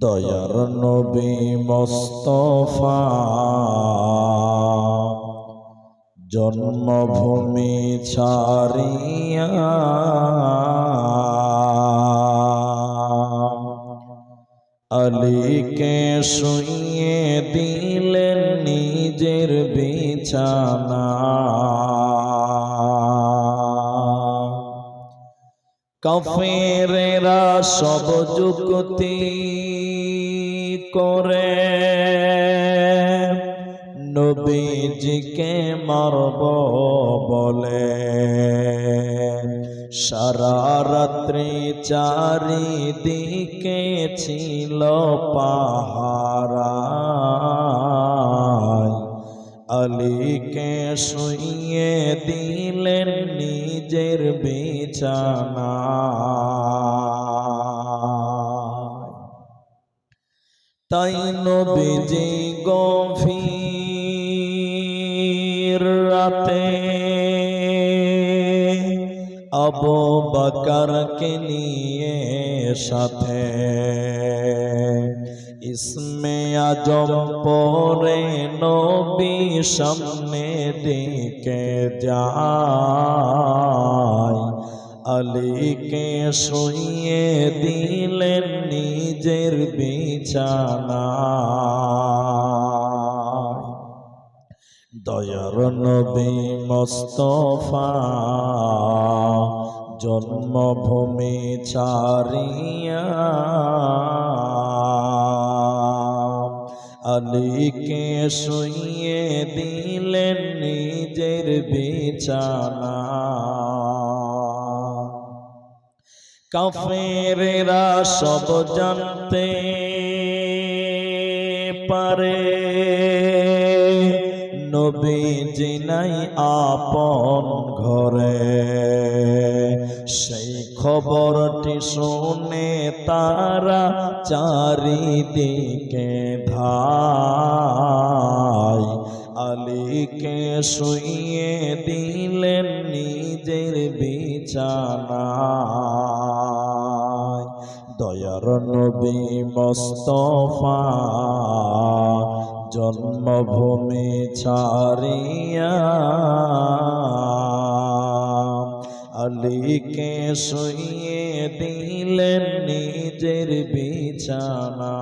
দয়ার নবী মোস্তফা। জন্মভূমি ছাড়িয়া। আলীকে শুইয়ে দিলেন নিজের বিছানা। কাফেরেরা সব যুক্তি করে। নবীজিকে মারব বলে। সারা রাত্রি চারিদিকে ছিল পাহারা। আলীকে শুইয়ে দিলেন নিজের বিছানা। তাই নবীজি গভীর রাতে আবু বকরকে নিয়ে সাথে ইসমে আজম পরে নবী সামনে দিকে যায়। আলীকে শুইয়ে দিলেন নিজের বিছানা দয়ার নবী মোস্তফা, জন্মভূমি ছাড়িয়া আলীকে শুয়ে দিলেন নিজের বিছানা। কাফেরেরা সব জানতে পারে। নবী নাই আপন ঘরে। সেই খবরটি শুনে তারা চারিদিকে ধাই আলীকে শুইয়ে দিলেন নিজের বিছানায়। দয়ার নবী মোস্তফা জন্মভূমি ছাড়িয়া আলীকে শুয়ে দিলেন নিজের বিছানা।